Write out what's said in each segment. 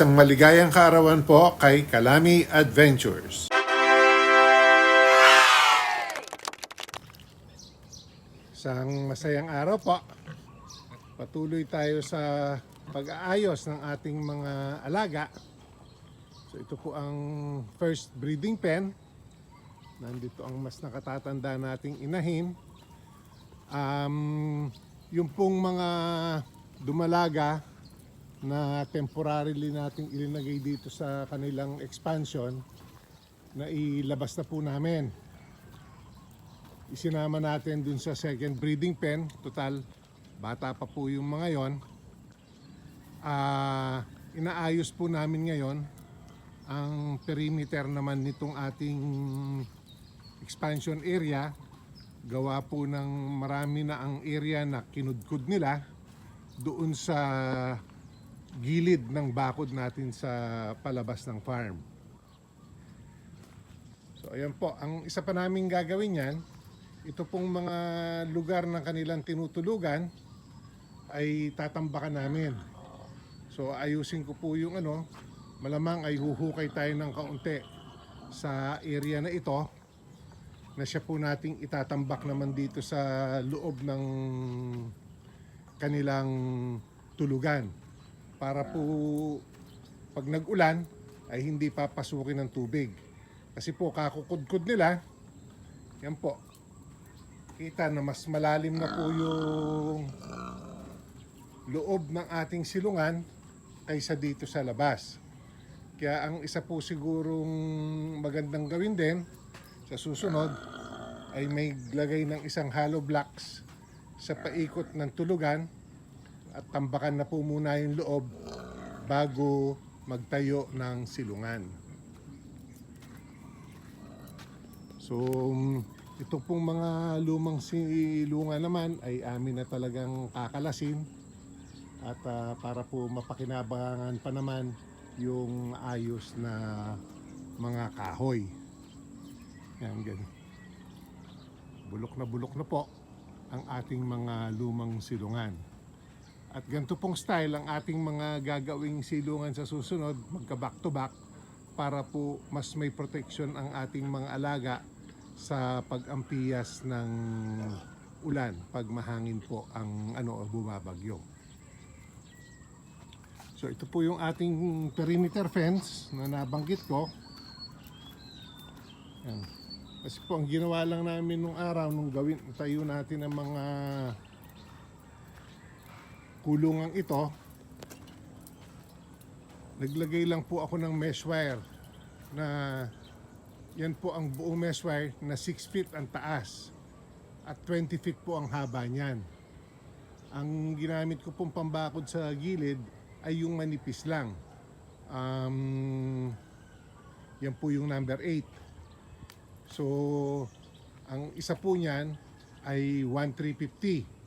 Isang maligayang kaarawan po kay Kalami Adventures. Isang masayang araw po. Patuloy tayo sa pag-aayos ng ating mga alaga. So ito po ang first breeding pen. Nandito ang mas nakatatanda nating inahin. Um, yung pong mga dumalaga na temporarily nating ilinagay dito sa kanilang expansion na ilabas na po namin. Isinama natin dun sa second breeding pen. Total, bata pa po yung mga yon. Ah, inaayos po namin ngayon ang perimeter naman nitong ating expansion area. Gawa po ng marami na ang area na kinudkud nila doon sa gilid ng bakod natin sa palabas ng farm. So ayan po, ang isa pa naming gagawin yan, ito pong mga lugar ng kanilang tinutulugan ay tatambakan namin. So ayusin ko po yung ano, malamang ay huhukay tayo ng kaunti sa area na ito na siya po nating itatambak naman dito sa loob ng kanilang tulugan para po pag nag-ulan ay hindi papasukin ng tubig. Kasi po kakukudkod nila, yan po, kita na mas malalim na po yung loob ng ating silungan kaysa dito sa labas. Kaya ang isa po sigurong magandang gawin din sa susunod ay may lagay ng isang hollow blocks sa paikot ng tulugan at tambakan na po muna yung loob bago magtayo ng silungan. So, mm, ito pong mga lumang silungan naman ay amin na talagang kakalasin at ah, para po mapakinabangan pa naman yung ayos na mga kahoy. Yan, ganyan. Bulok na bulok na po ang ating mga lumang silungan. At ganito pong style ang ating mga gagawing silungan sa susunod, magka back to back para po mas may protection ang ating mga alaga sa pag-ampiyas ng ulan pag mahangin po ang ano bumabagyo. So ito po yung ating perimeter fence na nabanggit ko. Yan. Kasi po ang ginawa lang namin nung araw nung gawin tayo natin ang mga kulungang ito. Naglagay lang po ako ng mesh wire na yan po ang buong mesh wire na 6 feet ang taas at 20 feet po ang haba niyan. Ang ginamit ko pong pambakod sa gilid ay yung manipis lang. Um, yan po yung number 8. So, ang isa po niyan ay 1,350.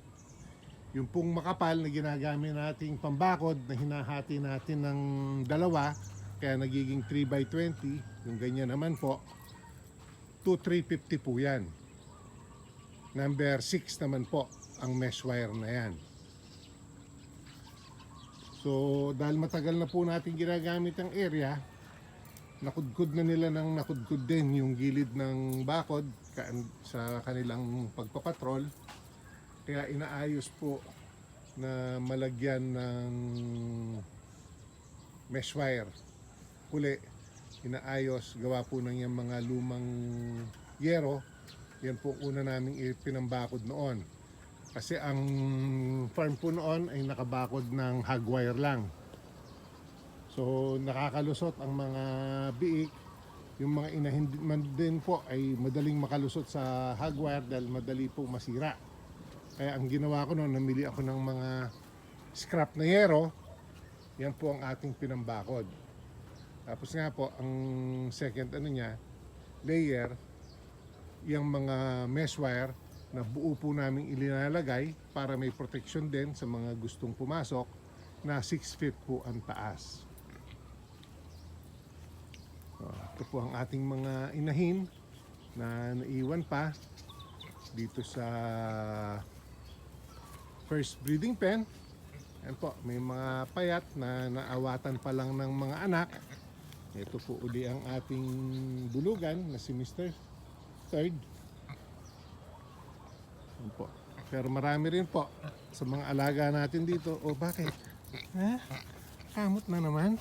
Yung pong makapal na ginagamit nating pambakod na hinahati natin ng dalawa, kaya nagiging 3 by 20, yung ganyan naman po, 2,350 po yan. Number 6 naman po ang mesh wire na yan. So, dahil matagal na po natin ginagamit ang area, nakudkod na nila ng nakudkod din yung gilid ng bakod sa kanilang pagpapatrol. Kaya inaayos po na malagyan ng mesh wire. Huli, inaayos, gawa po ng yung mga lumang yero. Yan po una naming ipinambakod noon. Kasi ang farm po noon ay nakabakod ng hog wire lang. So nakakalusot ang mga biik. Yung mga inahin din po ay madaling makalusot sa hog wire dahil madali po masira. Kaya ang ginawa ko noon, namili ako ng mga scrap na yero. Yan po ang ating pinambakod. Tapos nga po, ang second ano niya, layer, yung mga mesh wire na buo po namin ilinalagay para may protection din sa mga gustong pumasok na 6 feet po ang taas. So, ito po ang ating mga inahin na naiwan pa dito sa first breeding pen Yan po, may mga payat na naawatan pa lang ng mga anak. Ito po uli ang ating bulugan na si Mr. Third. Yan po. Pero marami rin po sa mga alaga natin dito. O bakit? Ha? Kamot na naman?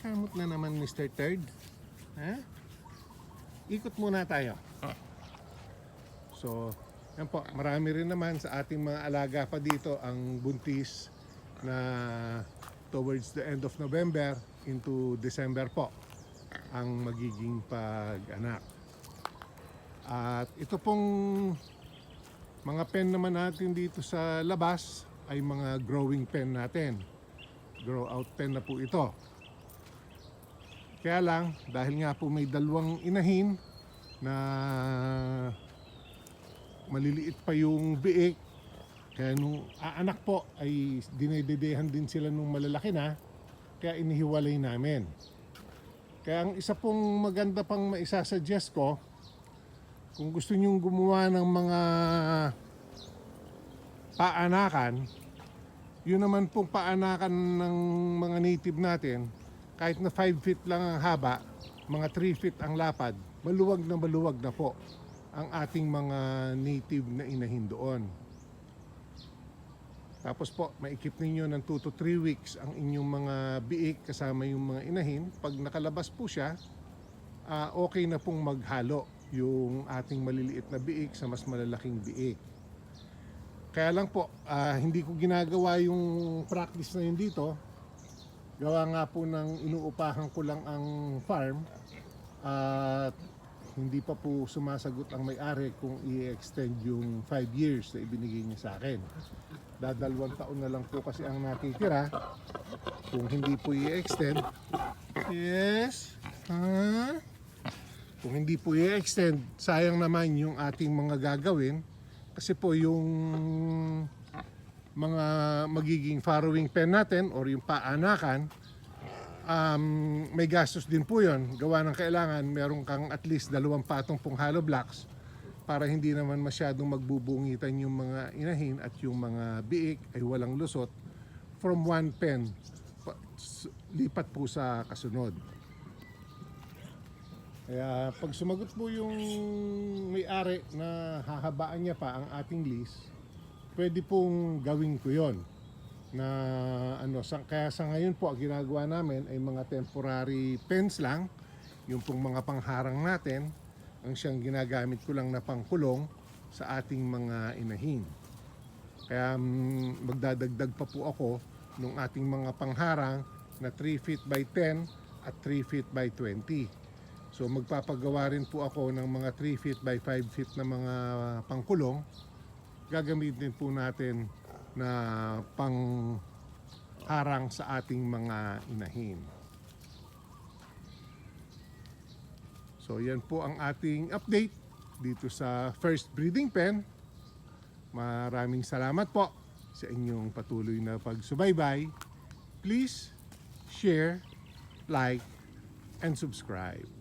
Kamot na naman Mr. Third? Ha? Ikot muna tayo. So, yan po, marami rin naman sa ating mga alaga pa dito ang buntis na towards the end of November into December po ang magiging pag-anak. At ito pong mga pen naman natin dito sa labas ay mga growing pen natin. Grow out pen na po ito. Kaya lang, dahil nga po may dalawang inahin na maliliit pa yung biik, kaya nung aanak po ay dinededehan din sila nung malalaki na, kaya inihiwalay namin. Kaya ang isa pong maganda pang maisasuggest ko, kung gusto nyong gumawa ng mga paanakan, yun naman pong paanakan ng mga native natin, kahit na 5 feet lang ang haba, mga 3 feet ang lapad, maluwag na maluwag na po ang ating mga native na inahin doon. Tapos po, maikip ninyo ng 2 to 3 weeks ang inyong mga biik kasama yung mga inahin. Pag nakalabas po siya, ah, okay na pong maghalo yung ating maliliit na biik sa mas malalaking biik. Kaya lang po, ah, hindi ko ginagawa yung practice na yun dito. Gawa nga po ng inuupahan ko lang ang farm at hindi pa po sumasagot ang may-ari kung i-extend yung 5 years na ibinigay niya sa akin. Dadalawang taon na lang po kasi ang natitira. Kung hindi po i-extend, yes, ha? Kung hindi po i-extend, sayang naman yung ating mga gagawin kasi po yung mga magiging farrowing pen natin or yung paanakan, um, may gastos din po yon. Gawa ng kailangan, meron kang at least dalawang patong pong hollow blocks para hindi naman masyadong magbubungitan yung mga inahin at yung mga biik ay walang lusot from one pen lipat po sa kasunod. Kaya pag sumagot po yung may-ari na hahabaan niya pa ang ating lease, pwede pong gawin ko yon na ano sa, kaya sa ngayon po ang ginagawa namin ay mga temporary pens lang. Yung pong mga pangharang natin ang siyang ginagamit ko lang na pangkulong sa ating mga inahin. Kaya mm, magdadagdag pa po ako nung ating mga pangharang na 3 feet by 10 at 3 feet by 20 so magpapagawa rin po ako ng mga 3 feet by 5 feet na mga pangkulong. Gagamitin po natin na pang harang sa ating mga inahin. So yan po ang ating update dito sa first breeding pen. Maraming salamat po sa inyong patuloy na pagsubaybay. Please share, like, and subscribe.